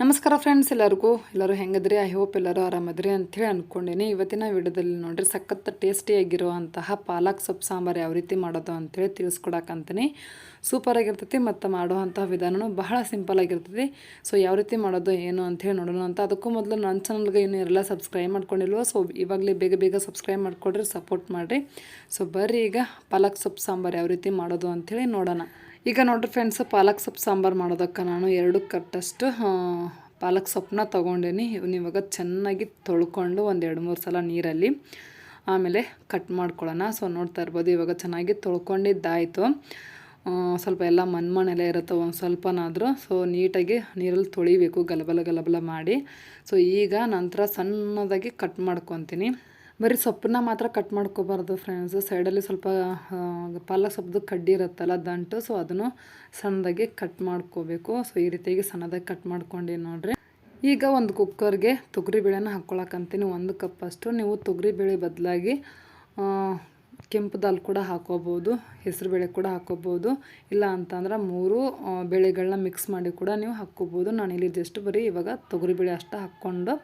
ನಮಸ್ಕಾರ ಫ್ರೆಂಡ್ಸ್ ಎಲ್ಲರಿಗೂ? ಎಲ್ಲರೂ ಹೆಂಗದ್ರಿ? ಐ ಹೋಪ್ ಎಲ್ಲರೂ ಆರಾಮದ್ರಿ ಅಂಥೇಳಿ ಅಂದ್ಕೊಂಡೀನಿ ಇವತ್ತಿನ ವಿಡಿಯೋದಲ್ಲಿ ನೋಡ್ರಿ, ಸಖತ್ ಟೇಸ್ಟಿಯಾಗಿರುವಂತಹ ಪಾಲಕ್ ಸೊಪ್ಪು ಸಾಂಬಾರು ಯಾವ ರೀತಿ ಮಾಡೋದು ಅಂಥೇಳಿ ತಿಳಿಸ್ಕೊಡಕ್ಕಂತೀನಿ ಸೂಪರ್ ಆಗಿರ್ತೈತಿ ಮತ್ತು ಮಾಡುವಂತಹ ವಿಧಾನವೂ ಬಹಳ ಸಿಂಪಲ್ ಆಗಿರ್ತೈತಿ. ಸೊ ಯಾವ ರೀತಿ ಮಾಡೋದು, ಏನು ಅಂಥೇಳಿ ನೋಡೋಣ ಅಂತ. ಅದಕ್ಕೂ ಮೊದಲು ನನ್ನ ಚಾನಲ್ಗೆ ಇನ್ನೂ ಎಲ್ಲ ಸಬ್ಸ್ಕ್ರೈಬ್ ಮಾಡ್ಕೊಂಡಿಲ್ವ? ಸೊ ಇವಾಗಲೇ ಬೇಗ ಬೇಗ ಸಬ್ಸ್ಕ್ರೈಬ್ ಮಾಡಿಕೊಡ್ರಿ ಸಪೋರ್ಟ್ ಮಾಡಿರಿ. ಸೊ ಬರ್ರಿ ಈಗ ಪಾಲಕ್ ಸೊಪ್ಪು ಸಾಂಬಾರು ಯಾವ ರೀತಿ ಮಾಡೋದು ಅಂಥೇಳಿ ನೋಡೋಣ. ಈಗ ನೋಡ್ರಿ ಫ್ರೆಂಡ್ಸ್ ಪಾಲಕ್ ಸೊಪ್ಪು ಸಾಂಬಾರು ಮಾಡೋದಕ್ಕೆ ನಾನು ಎರಡು ಕಟ್ಟಷ್ಟು ಪಾಲಕ್ ಸೊಪ್ಪನ್ನ ತೊಗೊಂಡೇನಿ. ಇವ್ನ ಇವಾಗ ಚೆನ್ನಾಗಿ ತೊಳ್ಕೊಂಡು ಒಂದು ಎರಡು ಮೂರು ಸಲ ನೀರಲ್ಲಿ ಆಮೇಲೆ ಕಟ್ ಮಾಡ್ಕೊಳ್ಳೋಣ. ಸೊ ನೋಡ್ತಾ ಇರ್ಬೋದು ಇವಾಗ ಚೆನ್ನಾಗಿ ತೊಳ್ಕೊಂಡಿದ್ದಾಯಿತು. ಸ್ವಲ್ಪ ಎಲ್ಲ ಮಣ್ಮಣೆಲ್ಲ ಇರುತ್ತೆ ಒಂದು ಸ್ವಲ್ಪನಾದರೂ. ಸೊ ನೀಟಾಗಿ ನೀರಲ್ಲಿ ತೊಳಿಬೇಕು, ಗಲಬಲ ಗಲಬಲ ಮಾಡಿ. ಸೊ ಈಗ ನಂತರ ಸಣ್ಣದಾಗಿ ಕಟ್ ಮಾಡ್ಕೊತೀನಿ. ಬರೀ ಸೊಪ್ಪನ್ನ ಮಾತ್ರ ಕಟ್ ಮಾಡ್ಕೋಬಾರ್ದು ಫ್ರೆಂಡ್ಸ್ ಸೈಡಲ್ಲಿ ಸ್ವಲ್ಪ ಪಾಲಕ್ ಸೊಪ್ಪದು ಕಡ್ಡಿ ಇರುತ್ತಲ್ಲ ದಂಟು ಸೊ ಅದನ್ನು ಸಣ್ಣದಾಗಿ ಕಟ್ ಮಾಡ್ಕೋಬೇಕು. ಸೊ ಈ ರೀತಿಯಾಗಿ ಸಣ್ಣದಾಗಿ ಕಟ್ ಮಾಡ್ಕೊಂಡು ನೋಡ್ರಿ. ಈಗ ಒಂದು ಕುಕ್ಕರ್ಗೆ ತೊಗರಿಬೇಳೆನ ಹಾಕ್ಕೊಳಕಂತೀನಿ ಒಂದು ಕಪ್ಪಷ್ಟು ನೀವು ತೊಗರಿಬೇಳೆ ಬದಲಾಗಿ ಕೆಂಪು ದಾಲ್ ಕೂಡ ಹಾಕೋಬೋದು ಹೆಸರುಬೇಳೆ ಕೂಡ ಹಾಕೋಬೋದು. ಇಲ್ಲ ಅಂತಂದ್ರೆ ಮೂರು ಬೇಳೆಗಳನ್ನ ಮಿಕ್ಸ್ ಮಾಡಿ ಕೂಡ ನೀವು ಹಾಕ್ಕೋಬೋದು ನಾನಿಲ್ಲಿ ಜಸ್ಟ್ ಬರೀ ಇವಾಗ ತೊಗರಿಬೇಳೆ ಅಷ್ಟು ಹಾಕ್ಕೊಂಡು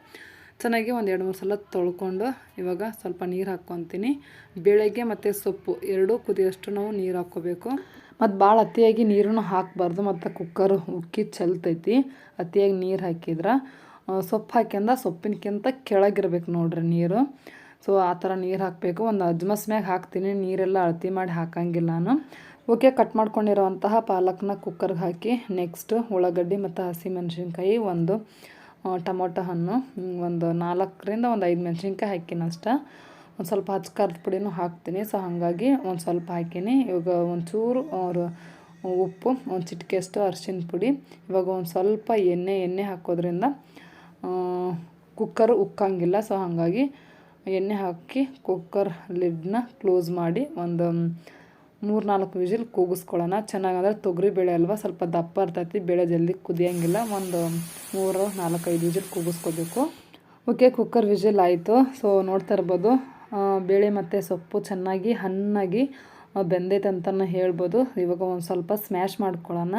ಚೆನ್ನಾಗಿ ಒಂದು ಎರಡು ಮೂರು ಸಲ ತೊಳ್ಕೊಂಡು ಇವಾಗ ಸ್ವಲ್ಪ ನೀರು ಹಾಕ್ಕೊತೀನಿ. ಬೆಳಗ್ಗೆ ಮತ್ತು ಸೊಪ್ಪು ಎರಡೂ ಕುದಿಯೋಷ್ಟು ನಾವು ನೀರು ಹಾಕ್ಕೋಬೇಕು. ಮತ್ತು ಭಾಳ ಅತಿಯಾಗಿ ನೀರನ್ನು ಹಾಕಬಾರ್ದು. ಮತ್ತು ಕುಕ್ಕರ್ ಉಕ್ಕಿ ಚೆಲ್ತೈತಿ. ಅತಿಯಾಗಿ ನೀರು ಹಾಕಿದ್ರೆ ಸೊಪ್ಪು ಹಾಕ್ಯಂದ ಸೊಪ್ಪಿನಕ್ಕಿಂತ ಕೆಳಗಿರ್ಬೇಕು ನೋಡ್ರಿ ನೀರು. ಸೊ ಆ ಥರ ನೀರು ಹಾಕಬೇಕು. ಒಂದು ಅಜ್ಮಸ್ ಮ್ಯಾಗ ಹಾಕ್ತೀನಿ. ನೀರೆಲ್ಲ ಅಳತಿ ಮಾಡಿ ಹಾಕಂಗಿಲ್ಲ ನಾನು. ಓಕೆ, ಕಟ್ ಮಾಡ್ಕೊಂಡಿರೋವಂತಹ ಪಾಲಕ್ನ ಕುಕ್ಕರ್ಗೆ ಹಾಕಿ ನೆಕ್ಸ್ಟು ಉಳ್ಳಾಗಡ್ಡಿ ಮತ್ತು ಹಸಿಮೆಣ್ಸಿನ್ಕಾಯಿ ಒಂದು ಟೊಮೊಟೊ ಹಣ್ಣು ಒಂದು ನಾಲ್ಕರಿಂದ ಒಂದು ಐದು ಮೆಣಸಿನ್ಕಾಯಿ ಹಾಕಿನ ಅಷ್ಟ. ಒಂದು ಸ್ವಲ್ಪ ಹಚ್ಚ ಖಾರದ ಪುಡಿನೂ ಹಾಕ್ತೀನಿ. ಸೊ ಹಾಗಾಗಿ ಒಂದು ಸ್ವಲ್ಪ ಹಾಕೀನಿ. ಇವಾಗ ಒಂಚೂರು ಅವರು, ಉಪ್ಪು, ಒಂದು ಚಿಟಿಕೆಯಷ್ಟು ಅರಿಶಿನ ಪುಡಿ. ಇವಾಗ ಒಂದು ಸ್ವಲ್ಪ ಎಣ್ಣೆ ಎಣ್ಣೆ ಹಾಕೋದ್ರಿಂದ ಕುಕ್ಕರ್ ಉಕ್ಕಂಗಿಲ್ಲ. ಸೊ ಹಾಗಾಗಿ ಎಣ್ಣೆ ಹಾಕಿ ಕುಕ್ಕರ್ ಲಿಡ್ನ ಕ್ಲೋಸ್ ಮಾಡಿ ಒಂದು ಮೂರು ನಾಲ್ಕು ವಿಜಿಲ್ ಕೂಗಿಸ್ಕೊಳ್ಳೋಣ. ಚೆನ್ನಾಗಂದ್ರೆ ತೊಗರಿ ಬೇಳೆ ಅಲ್ವಾ? ಸ್ವಲ್ಪ ದಪ್ಪ ಇರ್ತೈತಿ, ಬೇಳೆ ಜಲ್ದಿ ಕುದಿಯೋಂಗಿಲ್ಲ. ಒಂದು ಮೂರು ನಾಲ್ಕೈದು ವಿಜಿಲ್ ಕೂಗಿಸ್ಕೋಬೇಕು. ಓಕೆ ಕುಕ್ಕರ್ ವಿಜಿಲ್ ಆಯಿತು. ಸೊ ನೋಡ್ತಾ ಇರ್ಬೋದು. ಬೇಳೆ ಮತ್ತು ಸೊಪ್ಪು ಚೆನ್ನಾಗಿ, ಹಣ್ಣಾಗಿ ಬೆಂದೈತೆ ಅಂತಲೂ ಹೇಳ್ಬೋದು. ಇವಾಗ ಒಂದು ಸ್ವಲ್ಪ ಸ್ಮ್ಯಾಶ್ ಮಾಡ್ಕೊಳ್ಳೋಣ.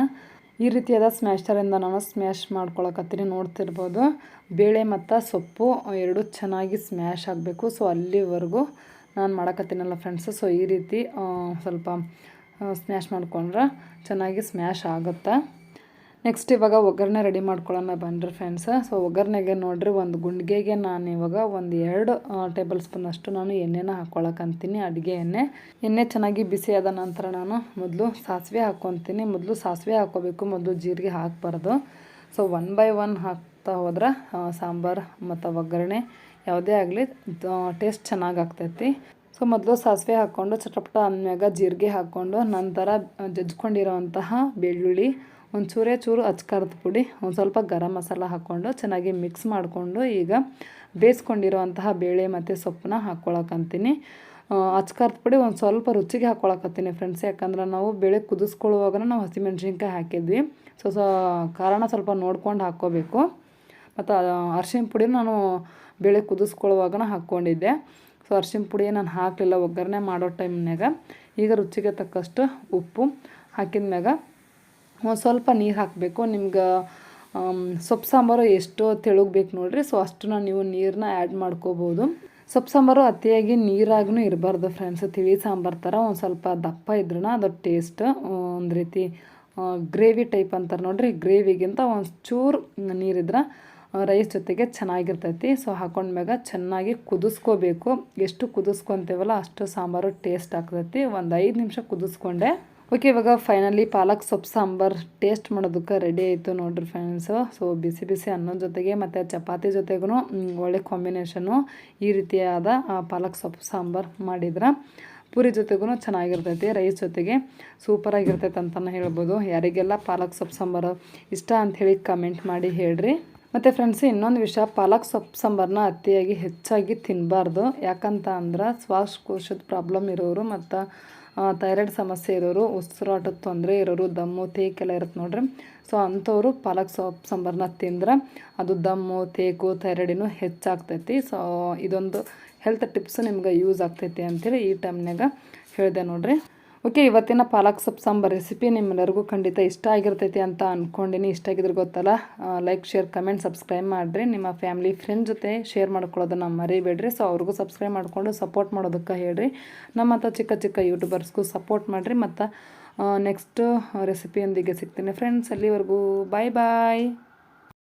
ಈ ರೀತಿಯಾದ ಸ್ಮ್ಯಾಶರಿಂದ ನಾನು ಸ್ಮ್ಯಾಶ್ ಮಾಡ್ಕೊಳಕತ್ತೀನಿ ನೋಡ್ತಿರ್ಬೋದು ಬೇಳೆ ಮತ್ತು ಸೊಪ್ಪು ಎರಡು ಚೆನ್ನಾಗಿ ಸ್ಮ್ಯಾಶ್ ಆಗಬೇಕು. ಸೊ ಅಲ್ಲಿವರೆಗೂ ನಾನು ಮಾಡಕತ್ತೀನಲ್ಲ ಫ್ರೆಂಡ್ಸು ಸೊ ಈ ರೀತಿ ಸ್ವಲ್ಪ ಸ್ಮ್ಯಾಶ್ ಮಾಡ್ಕೊಂಡ್ರೆ ಚೆನ್ನಾಗಿ ಸ್ಮ್ಯಾಶ್ ಆಗುತ್ತೆ. ನೆಕ್ಸ್ಟ್ ಇವಾಗ ಒಗ್ಗರಣೆ ರೆಡಿ ಮಾಡ್ಕೊಳ್ಳೋಣ ಬನ್ನಿರಿ ಫ್ರೆಂಡ್ಸ್ ಸೊ ಒಗ್ಗರಣೆಗೆ ನೋಡಿರಿ, ಒಂದು ಗುಂಡಿಗೆಗೆ ನಾನು ಇವಾಗ ಒಂದು ಎರಡು ಟೇಬಲ್ ಸ್ಪೂನ್ ಅಷ್ಟು ನಾನು ಎಣ್ಣೆನ ಹಾಕ್ಕೊಳಕಂತೀನಿ ಅಡುಗೆ ಎಣ್ಣೆ. ಎಣ್ಣೆ ಚೆನ್ನಾಗಿ ಬಿಸಿ ಆದ ನಂತರ ನಾನು ಮೊದಲು ಸಾಸಿವೆ ಹಾಕ್ಕೊತೀನಿ ಮೊದಲು ಸಾಸಿವೆ ಹಾಕ್ಕೋಬೇಕು ಮೊದಲು ಜೀರಿಗೆ ಹಾಕಬಾರ್ದು. ಸೊ ಒನ್ ಬೈ ಒನ್ ಹಾಕ್ತಾ ಹೋದ್ರೆ ಸಾಂಬಾರು ಮತ್ತು ಒಗ್ಗರಣೆ ಯಾವುದೇ ಆಗಲಿ ಟೇಸ್ಟ್ ಚೆನ್ನಾಗಿ ಆಗ್ತೈತಿ. ಸೊ ಮೊದಲು ಸಾಸಿವೆ ಹಾಕ್ಕೊಂಡು, ಚಟಪಟ ಅಂದ್ಮ್ಯಾಗ ಜೀರಿಗೆ ಹಾಕ್ಕೊಂಡು, ನಂತರ ಜಜ್ಕೊಂಡಿರೋವಂತಹ ಬೆಳ್ಳುಳ್ಳಿ ಒಂದು ಚೂರೇ ಅಚ್ಕಾರದ ಪುಡಿ, ಒಂದು ಸ್ವಲ್ಪ ಗರಂ ಮಸಾಲ ಹಾಕ್ಕೊಂಡು, ಚೆನ್ನಾಗಿ ಮಿಕ್ಸ್ ಮಾಡಿಕೊಂಡು ಈಗ ಬೇಯಿಸ್ಕೊಂಡಿರೋವಂತಹ ಬೇಳೆ ಮತ್ತು ಸೊಪ್ಪನ್ನ ಹಾಕ್ಕೊಳಕಂತೀನಿ. ಅಚ್ಕಾರದ ಪುಡಿ ಒಂದು ಸ್ವಲ್ಪ ರುಚಿಗೆ ಹಾಕ್ಕೊಳಕತ್ತೀನಿ ಫ್ರೆಂಡ್ಸ್ ಯಾಕಂದ್ರೆ ನಾವು ಬೇಳೆ ಕುದಿಸ್ಕೊಳ್ಳುವಾಗ ನಾವು ಹಸಿಮೆಣ್ಸಿನ್ಕಾಯಿ ಹಾಕಿದ್ವಿ. ಸೊ ಸೊ, ಕಾರಣ ಸ್ವಲ್ಪ ನೋಡ್ಕೊಂಡು ಹಾಕ್ಕೋಬೇಕು. ಮತ್ತು ಅರ್ಶಿನ ಪುಡಿ ನಾನು ಬೇಳೆ ಕುದಿಸ್ಕೊಳ್ಳುವಾಗನ ಹಾಕ್ಕೊಂಡಿದ್ದೆ. ಸೊ ಅರ್ಶಿಣ ಪುಡಿ ನಾನು ಹಾಕಲಿಲ್ಲ, ಒಗ್ಗರಣೆ ಮಾಡೋ ಟೈಮ್ನಾಗ ಈಗ ರುಚಿಗೆ ತಕ್ಕಷ್ಟು ಉಪ್ಪು ಹಾಕಿದ ಮ್ಯಾಗ ಒಂದು ಸ್ವಲ್ಪ ನೀರು ಹಾಕಬೇಕು. ನಿಮ್ಗೆ ಸೊಪ್ಪು ಸಾಂಬಾರು ಎಷ್ಟು ತೆಳುಗ್ಬೇಕು ನೋಡ್ರಿ ಸೊ ಅಷ್ಟನ್ನ ನೀವು ನೀರನ್ನ ಆ್ಯಡ್ ಮಾಡ್ಕೋಬೋದು. ಸೊಪ್ಪು ಸಾಂಬಾರು ಅತಿಯಾಗಿ ನೀರಾಗೂ ಇರಬಾರ್ದು ಫ್ರೆಂಡ್ಸ್ ತಿಳಿ ಸಾಂಬಾರು ಥರ ಒಂದು ಸ್ವಲ್ಪ ದಪ್ಪ ಇದ್ರೂ ಅದು ಟೇಸ್ಟ್ ಒಂದು ರೀತಿ ಗ್ರೇವಿ ಟೈಪ್ ಅಂತಾರೆ ನೋಡ್ರಿ ಗ್ರೇವಿಗಿಂತ ಒಂದು ಚೂರು ನೀರಿದ್ರೆ ರೈಸ್ ಜೊತೆಗೆ ಚೆನ್ನಾಗಿರ್ತೈತಿ. ಸೊ ಹಾಕೊಂಡ್ಮ್ಯಾಗ ಚೆನ್ನಾಗಿ ಕುದಿಸ್ಕೋಬೇಕು. ಎಷ್ಟು ಕುದಿಸ್ಕೊತೇವಲ್ಲ ಅಷ್ಟು ಸಾಂಬಾರು ಟೇಸ್ಟ್ ಆಗ್ತೈತಿ. ಒಂದು ಐದು ನಿಮಿಷ ಕುದಿಸ್ಕೊಂಡೆ. ಓಕೆ ಇವಾಗ ಫೈನಲಿ ಪಾಲಕ್ ಸೊಪ್ಪು ಸಾಂಬಾರು ಟೇಸ್ಟ್ ಮಾಡೋದಕ್ಕೆ ರೆಡಿ ಆಯಿತು ನೋಡ್ರಿ ಫ್ರೆಂಡ್ಸು ಸೊ ಬಿಸಿ ಬಿಸಿ ಅನ್ನದ ಜೊತೆಗೆ ಮತ್ತು ಚಪಾತಿ ಜೊತೆಗೂ ಒಳ್ಳೆ ಕಾಂಬಿನೇಷನು ಈ ರೀತಿಯಾದ ಪಾಲಕ್ ಸೊಪ್ಪು ಸಾಂಬಾರು ಮಾಡಿದ್ರೆ ಪೂರಿ ಜೊತೆಗೂ ಚೆನ್ನಾಗಿರ್ತೈತಿ, ರೈಸ್ ಜೊತೆಗೆ ಸೂಪರಾಗಿರ್ತೈತೆ ಅಂತಲೇ ಹೇಳ್ಬೋದು. ಯಾರಿಗೆಲ್ಲ ಪಾಲಕ್ ಸೊಪ್ಪು ಸಾಂಬಾರು ಇಷ್ಟ ಅಂಥೇಳಿ ಕಮೆಂಟ್ ಮಾಡಿ ಹೇಳ್ರಿ. ಮತ್ತು ಫ್ರೆಂಡ್ಸ್ ಇನ್ನೊಂದು ವಿಷಯ, ಪಾಲಕ್ ಸೊಪ್ಪು ಸಾಂಬಾರನ್ನ ಅತಿಯಾಗಿ ಹೆಚ್ಚಾಗಿ ತಿನ್ನಬಾರ್ದು ಯಾಕಂತ ಅಂದ್ರೆ, ಶ್ವಾಸಕೋಶದ ಪ್ರಾಬ್ಲಮ್ ಇರೋರು ಮತ್ತು ಥೈರಾಯ್ಡ್ ಸಮಸ್ಯೆ ಇರೋರು, ಉಸಿರಾಟದ ತೊಂದರೆ ಇರೋರು, ದಮ್ಮು, ತೇಕೆಲ್ಲ ಇರುತ್ತೆ ನೋಡ್ರಿ. ಸೊ ಅಂಥವ್ರು ಪಾಲಕ್ ಸೊಪ್ಪು ಸಾಂಬಾರನ್ನ ತಿಂದ್ರೆ ಅದು ದಮ್ಮು, ತೇಕು ಥೈರಾಯ್ಡಿನೂ ಹೆಚ್ಚಾಗ್ತೈತಿ. ಸೊ ಇದೊಂದು ಹೆಲ್ತ್ ಟಿಪ್ಸ್ ನಿಮ್ಗೆ ಯೂಸ್ ಆಗ್ತೈತಿ ಅಂಥೇಳಿ ಈ ಟೈಮ್ನಾಗ ಹೇಳಿದೆ ನೋಡ್ರಿ. ಓಕೆ, ಇವತ್ತಿನ ಪಾಲಕ್ ಸೊಪ್ಪು ಸಾಂಬಾರ್ ರೆಸಿಪಿ ನಿಮ್ಮೆಲ್ಲರಿಗೂ ಖಂಡಿತ ಇಷ್ಟ ಆಗಿರ್ತೈತಿ ಅಂತ ಅಂದ್ಕೊಂಡಿನಿ ಇಷ್ಟ ಆಗಿದ್ರೆ ಗೊತ್ತಲ್ಲ ಲೈಕ್ ಶೇರ್ ಕಮೆಂಟ್ ಸಬ್ಸ್ಕ್ರೈಬ್ ಮಾಡಿರಿ. ನಿಮ್ಮ ಫ್ಯಾಮಿಲಿ ಫ್ರೆಂಡ್ ಜೊತೆ ಶೇರ್ ಮಾಡ್ಕೊಳ್ಳೋದನ್ನ ಮರಿಬೇಡ್ರಿ. ಸೊ ಅವ್ರಿಗೂ ಸಬ್ಸ್ಕ್ರೈಬ್ ಮಾಡಿಕೊಂಡು ಸಪೋರ್ಟ್ ಮಾಡೋದಕ್ಕೆ ಹೇಳ್ರಿ. ನಮ್ಮಂಥ ಚಿಕ್ಕ ಚಿಕ್ಕ ಯೂಟ್ಯೂಬರ್ಸ್ಗೂ ಸಪೋರ್ಟ್ ಮಾಡಿರಿ. ಮತ್ತು ನೆಕ್ಸ್ಟ್ ರೆಸಿಪಿಯೊಂದಿಗೆ ಸಿಗ್ತೀನಿ ಫ್ರೆಂಡ್ಸ್ ಅಲ್ಲಿವರೆಗೂ ಬಾಯ್ ಬಾಯ್